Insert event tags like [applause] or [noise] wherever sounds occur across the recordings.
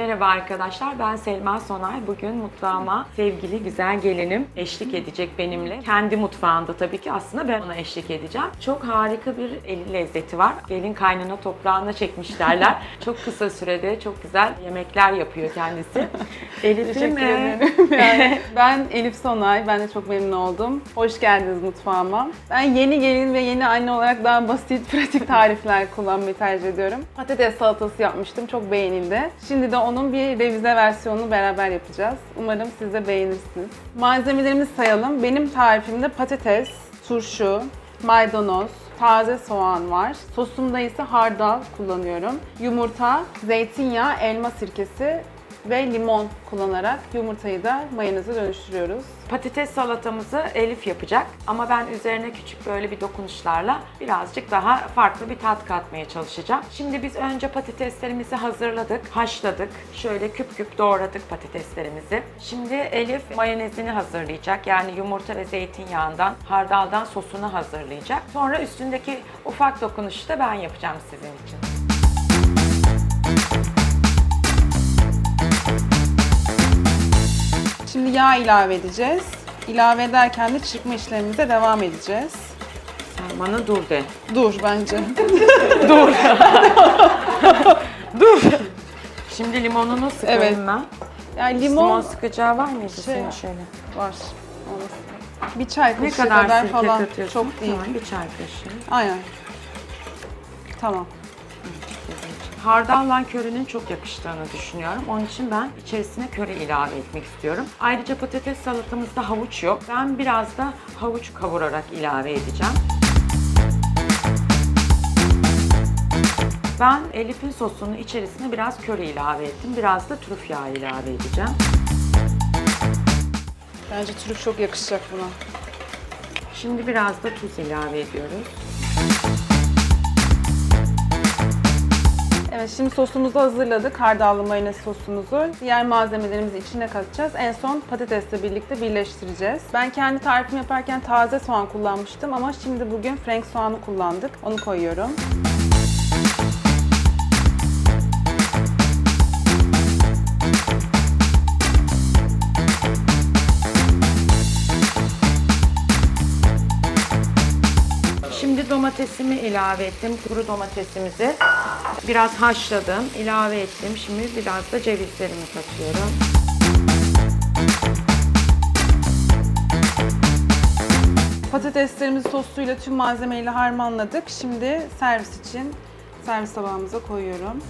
Merhaba arkadaşlar, ben Selma Sonay. Bugün mutfağıma sevgili güzel gelinim eşlik edecek benimle. Kendi mutfağında tabii ki aslında ben ona eşlik edeceğim. Çok harika bir el lezzeti var. Gelin kaynana toprağına çekmiş derler. [laughs] çok kısa sürede çok güzel yemekler yapıyor kendisi. [laughs] Elif'im Teşekkür ederim. [laughs] Yani ben Elif Sonay, ben de çok memnun oldum. Hoş geldiniz mutfağıma. Ben yeni gelin ve yeni anne olarak daha basit, pratik tarifler kullanmayı tercih ediyorum. Patates salatası yapmıştım, çok beğenildi. Şimdi de onun bir revize versiyonunu beraber yapacağız. Umarım siz de beğenirsiniz. Malzemelerimizi sayalım. Benim tarifimde patates, turşu, maydanoz, taze soğan var. Sosumda ise hardal kullanıyorum. Yumurta, zeytinyağı, elma sirkesi ve limon kullanarak yumurtayı da mayoneze dönüştürüyoruz. Patates salatamızı Elif yapacak ama ben üzerine küçük böyle bir dokunuşlarla birazcık daha farklı bir tat katmaya çalışacağım. Şimdi biz önce patateslerimizi hazırladık, haşladık. Şöyle küp küp doğradık patateslerimizi. Şimdi Elif mayonezini hazırlayacak. Yani yumurta ve zeytinyağından, hardaldan sosunu hazırlayacak. Sonra üstündeki ufak dokunuşu da ben yapacağım sizin için. Yağ ilave edeceğiz. İlave ederken de çırpma işlemimize devam edeceğiz. Sen bana dur de. Dur bence. [laughs] Şimdi limonunu sıkıyorum Evet. ben. Yani Limon limon sıkacağı var mıydı Şey- senin şöyle? var. Bir çay Ne kaşığı kadar, kadar, sirke falan. katıyorsun? Çok değil. Tamam, bir çay kaşığı. Aynen. Tamam. Hardalla körünün çok yakıştığını düşünüyorum. Onun için ben içerisine köre ilave etmek istiyorum. Ayrıca patates salatamızda havuç yok. Ben biraz da havuç kavurarak ilave edeceğim. Ben Elif'in sosunu içerisine biraz köre ilave ettim. Biraz da trüf yağı ilave edeceğim. Bence trüf çok yakışacak buna. Şimdi biraz da tuz ilave ediyoruz. Evet şimdi sosumuzu hazırladık. Hardallı mayonez sosumuzu. Diğer malzemelerimizi içine katacağız. En son patatesle birlikte birleştireceğiz. Ben kendi tarifimi yaparken taze soğan kullanmıştım ama şimdi bugün frank soğanı kullandık. Onu koyuyorum. Şimdi domatesimi ilave ettim. Kuru domatesimizi biraz haşladım, ilave ettim. Şimdi biraz da cevizlerimi katıyorum. Patateslerimizi sosuyla tüm malzemeyle harmanladık. Şimdi servis için servis tabağımıza koyuyorum.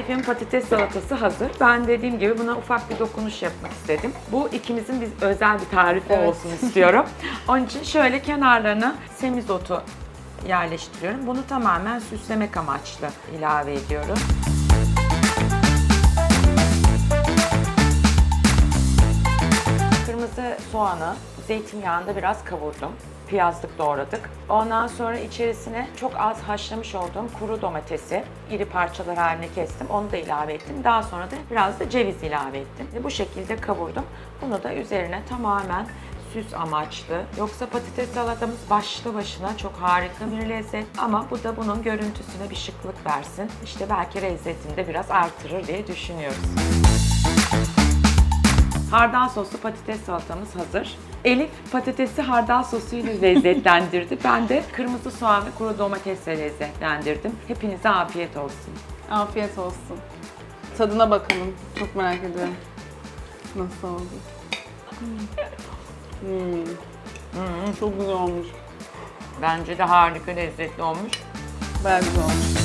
Elif'in patates salatası hazır. Ben dediğim gibi buna ufak bir dokunuş yapmak istedim. Bu ikimizin biz özel bir tarifi Evet. olsun istiyorum. [laughs] Onun için şöyle kenarlarına semizotu yerleştiriyorum. Bunu tamamen süslemek amaçlı ilave ediyorum. Kırmızı soğanı zeytinyağında biraz kavurdum. Piyazlık doğradık. Ondan sonra içerisine çok az haşlamış olduğum kuru domatesi iri parçalar haline kestim. Onu da ilave ettim. Daha sonra da biraz da ceviz ilave ettim. Bu şekilde kavurdum. Bunu da üzerine tamamen süs amaçlı. Yoksa patates salatamız başlı başına çok harika bir lezzet. Ama bu da bunun görüntüsüne bir şıklık versin. İşte belki lezzetini de biraz artırır diye düşünüyoruz. Hardal soslu patates salatamız hazır. Elif patatesi hardal sosuyla lezzetlendirdi. [laughs] Ben de kırmızı soğan ve kuru domatesle lezzetlendirdim. Hepinize afiyet olsun. Afiyet olsun. Tadına bakalım. Çok merak ediyorum. Nasıl oldu? Hmm. Çok güzel olmuş. Bence de harika lezzetli olmuş. Bayağı güzel olmuş.